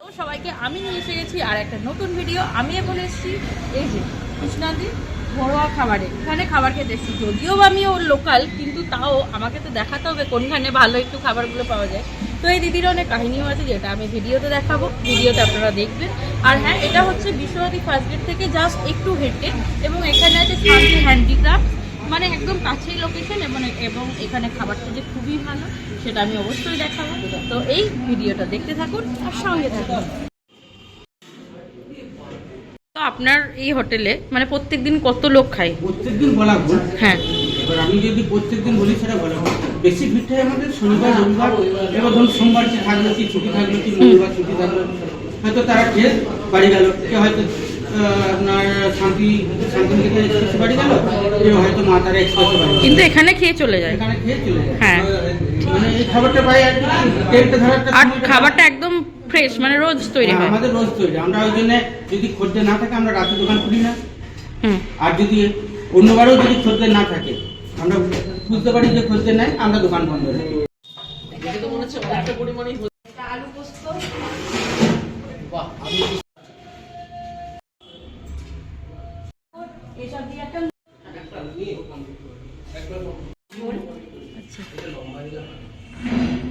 তো সবাইকে আমি নিয়ে এসে গেছি আর একটা নতুন ভিডিও আমি এখন এসেছি, এই যে, কৃষ্ণাদি ঘরোয়া খাবারে। এখানে খাবার খেতে এসেছি। যদিও আমি ওর লোকাল কিন্তু তাও আমাকে তো দেখাতে হবে কোনখানে ভালো একটু খাবারগুলো পাওয়া যায়। তো এই দিদির অনেক কাহিনীও আছে, যেটা আমি ভিডিওতে দেখাবো। ভিডিওতে আপনারা দেখবেন। আর হ্যাঁ এটা হচ্ছে বিশ্ববাদী ফার্স্ট গেট থেকে জাস্ট একটু হেঁটে। এবং এখানে আছে হ্যান্ডিক্রাফট মানে একদম কাছেই লোকেশন এবং এবং এখানে খাবারটা যে খুবই ভালো সেটা আমি অবশ্যই দেখাবো। তো এই ভিডিওটা দেখতে থাকুন আর সঙ্গে থাকুন। তো আপনার এই হোটেলে মানে প্রত্যেক দিন কত লোক খায়? প্রত্যেকদিন বলা ভুল। হ্যাঁ। এবার আমি যদি প্রত্যেকদিন বলি সেটা বলা ভুল। বেশি ভিড়টাই আমাদের শনিবার রবিবার এবার ধরুন সোমবার কি থাকল কি ছুটি থাকল কি মঙ্গলবার ছুটি থাকল হয়তো তারা খেয়ে বাড়ি গেল কেউ হয়তো আপনার শান্তি শান্তিনিকেতন এক্সপ্রেসে বাড়ি গেল কেউ হয়তো মা তারা এক্সপ্রেসে বাড়ি কিন্তু এখানে খেয়ে চলে যায়। এখানে খেয়ে চলে যায়। হ্যাঁ। মানে এই খাবারটা পাই আর কি ধরাটা আর খাবারটা একদম ফ্রেশ মানে রোজ তৈরি হয় আমাদের রোজ তৈরি আমরা ওই জন্য যদি খদ্দের না থাকে আমরা রাতে দোকান খুলি না। আর যদি অন্যবারও যদি খদ্দের না থাকে আমরা বুঝতে পারি যে খদ্দের নাই আমরা দোকান বন্ধ রাখি।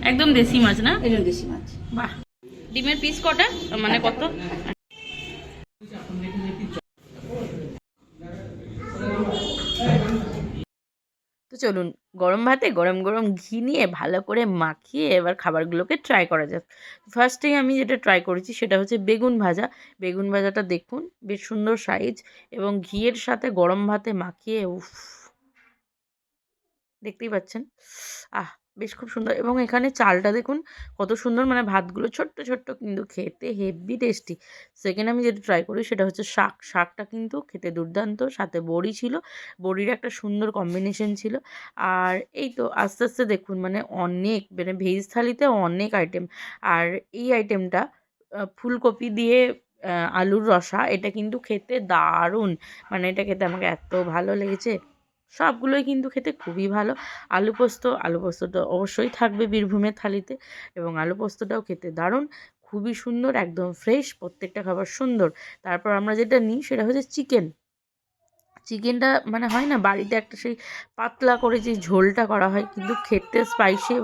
একদম দেশি মাছ না? এরকম দেশি মাছ। বাহ। ডিমের পিস কটা? মানে কত? তো চলুন গরম ভাতে গরম গরম ঘি নিয়ে ভালো করে মাখিয়ে এবার খাবারগুলোকে ট্রাই করা যাক। ফার্স্টেই আমি যেটা ট্রাই করেছি সেটা হচ্ছে বেগুন ভাজা। বেগুন ভাজাটা দেখুন বেশ সুন্দর সাইজ এবং ঘিয়ের সাথে গরম ভাতে মাখিয়ে উফ দেখতেই পাচ্ছেন? আহ বেশ খুব সুন্দর। এবং এখানে চালটা দেখুন কত সুন্দর মানে ভাতগুলো ছোট্ট ছোট্ট কিন্তু খেতে হেভি টেস্টি সেকেন্ড আমি যেটা ট্রাই করি সেটা হচ্ছে শাক। শাকটা কিন্তু খেতে দুর্দান্ত, সাথে বড়ি ছিল। বড়ির একটা সুন্দর কম্বিনেশন ছিল। আর এই তো আস্তে আস্তে দেখুন মানে অনেক মানে ভেজ থালিতে অনেক আইটেম আর এই আইটেমটা ফুলকপি দিয়ে আলুর রসা, এটা কিন্তু খেতে দারুণ। মানে এটা খেতে আমাকে এত ভালো লেগেছে। সবগুলোই কিন্তু খেতে খুবই ভালো। আলু পোস্ত, আলু পোস্তটা অবশ্যই থাকবে বীরভূমের থালিতে এবং আলু পোস্তটাও খেতে দারুণ, খুবই সুন্দর, একদম ফ্রেশ প্রত্যেকটা খাবার সুন্দর। তারপর আমরা যেটা নিই সেটা হচ্ছে চিকেন চিকেনটা মানে হয় না, বাড়িতে একটা সেই পাতলা করে যে ঝোলটা করা হয়, কিন্তু খেতে স্পাইসি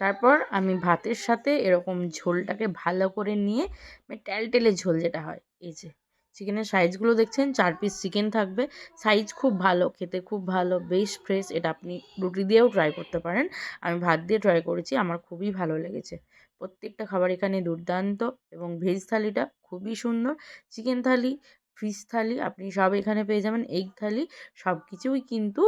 তারপর আমি ভাতের সাথে এরকম ঝোলটাকে ভালো করে নিয়ে মানে টেলটেলে ঝোল যেটা হয়, এই যে। চিকেনের সাইজগুলো দেখছেন, চার পিস চিকেন থাকবে। সাইজ খুব ভালো, খেতে খুব ভালো, বেশ ফ্রেশ এটা আপনি রুটি দিয়েও ট্রাই করতে পারেন। আমি ভাত দিয়ে ট্রাই করেছি, আমার খুবই ভালো লেগেছে। প্রত্যেকটা খাবার এখানে দুর্দান্ত এবং ভেজ থালিটা খুবই সুন্দর। চিকেন থালি ফিশ থালি, আপনি সব এখানে পেয়ে যাবেন। এগ থালি সব কিছুই কিন্তু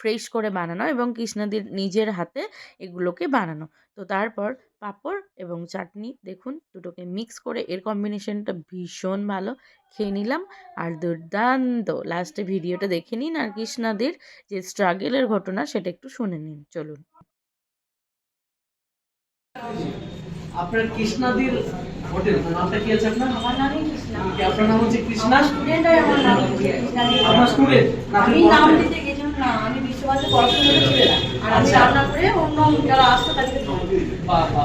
ফ্রেশ করে বানানো এবং কৃষ্ণাদির নিজের হাতে এগুলোকে বানানো। তো তারপর পাঁপড় এবং চাটনি। দেখুন দুটোকে মিক্স করে এর কম্বিনেশনটা ভীষণ ভালো। খেয়ে নিলাম। আর দুর্দান্ত! লাস্টে ভিডিওটা দেখে নিন আর কৃষ্ণাদের যে স্ট্রাগেলের ঘটনা সেটা একটু শুনে নিন। চলুন। আপনার কৃষ্ণাদির হোটেল নামটা কি আছে আপনার? আমার নামই কৃষ্ণা। কি আপনার নাম হচ্ছে কৃষ্ণা? স্টুডেন্টই আমার নাম কৃষ্ণাদি আপনার স্টুডেন্ট আমি নাম দিতে গেছিলাম না আমি আর আমি আচ্ছা। রান্না করে অন্য যারা আসতো তাদেরকে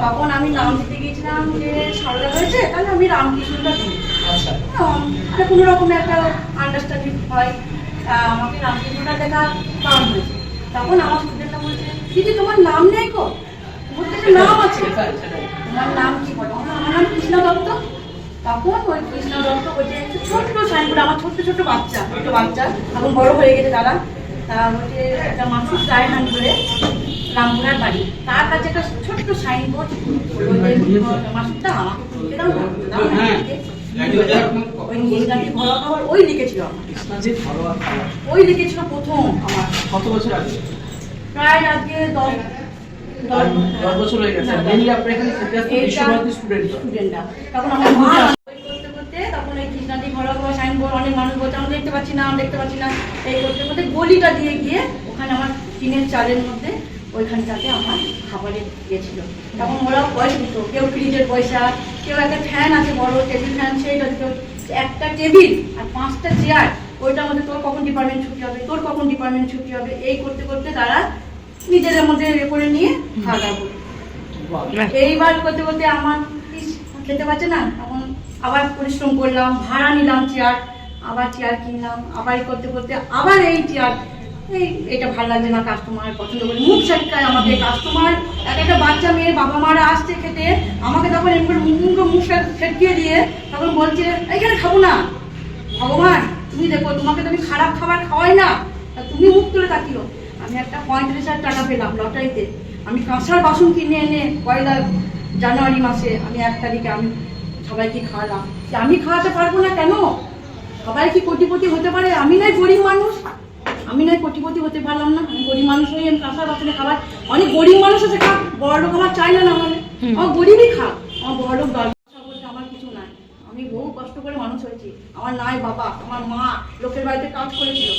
তখন আমি নাম দিতে গেছিলাম যে সারদা হয়েছে তাহলে আমি রামকৃষ্ণটা দিই। আচ্ছা। মানে কোনো একটা আন্ডারস্ট্যান্ডিং হয় আমাকে রামকৃষ্ণটা দেখা কারণ হয়েছে। তখন আমার স্টুডেন্টটা বলছে দিদি তোমার নাম নেই প্রত্যেকটা নাম আছে। তোমার নাম কি বলো? আমার নাম কৃষ্ণ দত্ত। তখন ওই কৃষ্ণ দত্ত একটু ছোট্ট সাইনবোর্ড আমার ছোট্ট ছোট্ট বাচ্চা ছোট্ট বাচ্চা এখন বড় হয়ে গেছে তারা। তা হচ্ছে একটা মাসুদ রায় নাম করে রামপুরার বাড়ি। তার কাছে একটা ছোট্ট সাইনবোর্ড মাসুদটা আমাকে তুলতে দাও দাও না, হ্যাঁ। ওই লিখেছিল ওই লিখেছিল প্রথম আমার। কত বছর আগে? প্রায় আজকে দশ দশ দশ বছর হয়ে তখন আমার মা করতে করতে তখন এই কৃষ্ণাদি ঘরোয়া সাইনবোর্ড অনেক মানুষ বলছে আমরা দেখতে পাচ্ছি না দেখতে পাচ্ছি না। করতে গলিটা দিয়ে গিয়ে ওখানে আমার টিনের চালের মধ্যে ওইখানটাতে আমার খাবারের গিয়েছিল। তখন ওরাও পয়সা দিত, কেউ ফ্রিজের পয়সা, কেউ একটা ফ্যান আছে বড় টেবিল ফ্যান সেইটা দিত। একটা টেবিল আর পাঁচটা চেয়ার ওইটার মধ্যে তোর কখন ডিপার্টমেন্ট ছুটি হবে, তোর কখন ডিপার্টমেন্ট ছুটি হবে? এই করতে করতে তারা নিজেদের মধ্যে এ করে নিয়ে খাওয়া এইবার করতে করতে আমার খেতে পারছে না? তখন আবার পরিশ্রম করলাম, ভাড়া নিলাম চেয়ার আবার চেয়ার কিনলাম, আবার করতে করতে আবার এই চেয়ার এই, এটা ভালো লাগছে না কাস্টমার পছন্দ করে। মুখ ছেটকায় আমাকে কাস্টমার এক একটা বাচ্চা মেয়ে বাবা মারা আসছে খেতে, আমাকে তখন এমনি করে মুখ মুখ ছেটকিয়ে দিয়ে তখন বলছে, এইখানে খাব না। ভগবান, তুমি দেখো, তোমাকে তো আমি খারাপ খাবার খাওয়াই না। তুমি মুখ তুলে তাকিও। আমি একটা পঁয়ত্রিশ হাজার টাকা পেলাম লটারিতে। আমি কাঁসার বাসন কিনে এনে পয়লা জানুয়ারি মাসে আমি এক তারিখে আমি সবাইকে খাওয়ালাম। আমি খাওয়াতে পারব না কেন? সবাই কি কোটিপতি হতে পারে? আমি নাই গরিব মানুষ। আমি নাই কোটিপতি হতে পারলাম না। আমি গরিব মানুষ হয়ে আমি কাঁসার বাসনে খাবার অনেক গরিব মানুষ আছে খা বড় লোক আমার চাই না মানে আমার গরিবই খা। আমার বড় লোক বলতে আমার কিছু নাই। আমি বহু কষ্ট করে মানুষ হয়েছি। আমার নাই বাবা আমার মা লোকের বাড়িতে কাজ করেছিল।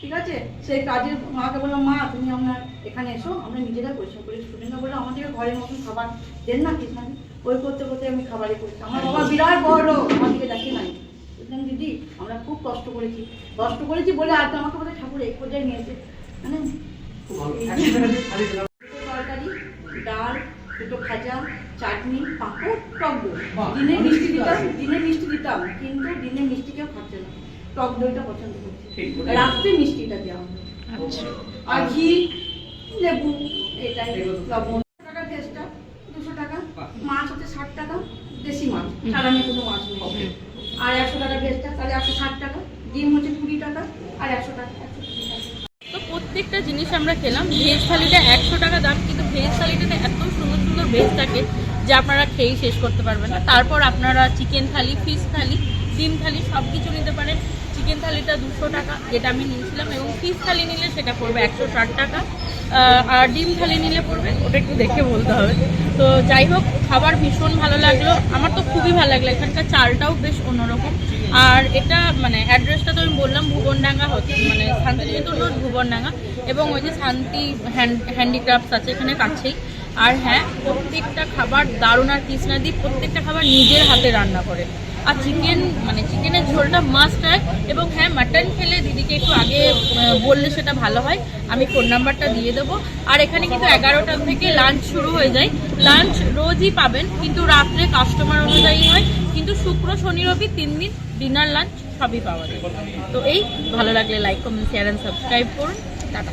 ঠিক আছে? সেই কাজের মাকে বললাম মা তুমি আমরা এখানে এসো আমরা নিজেরা পরিশ্রম করি। স্টুডেন্টরা বলে আমাদেরকে ঘরের মতন খাবার দেন না কি মানে ওই করতে করতে আমি খাবারে করছি। আমার বাবা বিরাট বড় লোক। আমার দিকে দেখে নাই। বললাম দিদি আমরা খুব কষ্ট করেছি। কষ্ট করেছি বলে আজ আমাকে বলে ঠাকুর এই পর্যায়ে নিয়েছে মানে তরকারি ডাল দুটো ভাজা চাটনি পাঁপড় টক দই। দিনে মিষ্টি দিতাম দিনে মিষ্টি দিতাম কিন্তু দিনে মিষ্টি কেউ খাচ্ছে না। টক দইটা পছন্দ করছে। রাত্রে মিষ্টিটা দেওয়া। আচ্ছা। আর ঘি লেবু এটাই লবণ। টাকা ভেজটা দুশো টাকা। মাছ হচ্ছে ষাট টাকা দেশি মাছ। সারানি কোনো মাছ নেই। আর একশো টাকা ভেজটা তাহলে একশো ষাট টাকা। ডিম হচ্ছে কুড়ি টাকা, আর একশো টাকা তো প্রত্যেকটা জিনিস আমরা খেলাম। ভেজ থালিটা একশো টাকা দাম, কিন্তু ভেজ থালিটাতে এত সুন্দর সুন্দর ভেজ থাকে যে আপনারা খেয়েই শেষ করতে পারবেন না। তারপর আপনারা চিকেন থালি, ফিশ থালি, ডিম থালি সব কিছু নিতে পারেন। চিকেন থালিটা দুশো টাকা, যেটা আমি নিয়েছিলাম, এবং ফিশ থালি নিলে সেটা পড়বে একশো ষাট টাকা। আর ডিম থালি নিলে পড়বে, ওটা একটু দেখে বলতে হবে। তো যাই হোক, খাবার ভীষণ ভালো লাগল। আমার তো খুবই ভালো লাগল, এখানকার চালটাও বেশ অন্যরকম। আর এটা মানে অ্যাড্রেসটা তো আমি বললাম, ভুবনডাঙ্গা হচ্ছে মানে শান্তিনিকেতন রোড, ভুবনডাঙ্গা। এবং ওই যে শান্তি হ্যান্ড হ্যান্ডিক্রাফটস আছে এখানে কাছেই। আর হ্যাঁ প্রত্যেকটা খাবার দারুণ আর কৃষ্ণাদি, প্রত্যেকটা খাবার নিজের হাতে রান্না করে। আর চিকেন মানে চিকেনের ঝোলটা মাস্ট হয়। এবং হ্যাঁ মাটন খেলে দিদিকে একটু আগে বললে সেটা ভালো হয়। আমি ফোন নাম্বারটা দিয়ে দেবো। আর এখানে কিন্তু এগারোটার থেকে লাঞ্চ শুরু হয়ে যায়। লাঞ্চ রোজই পাবেন, কিন্তু রাত্রে কাস্টমার অনুযায়ী হয়। কিন্তু শুক্র, শনি, রবি তিন দিন ডিনার লাঞ্চ সবই পাওয়া যায়। তো এই, ভালো লাগলে like comment share and subscribe করুন। টাটা।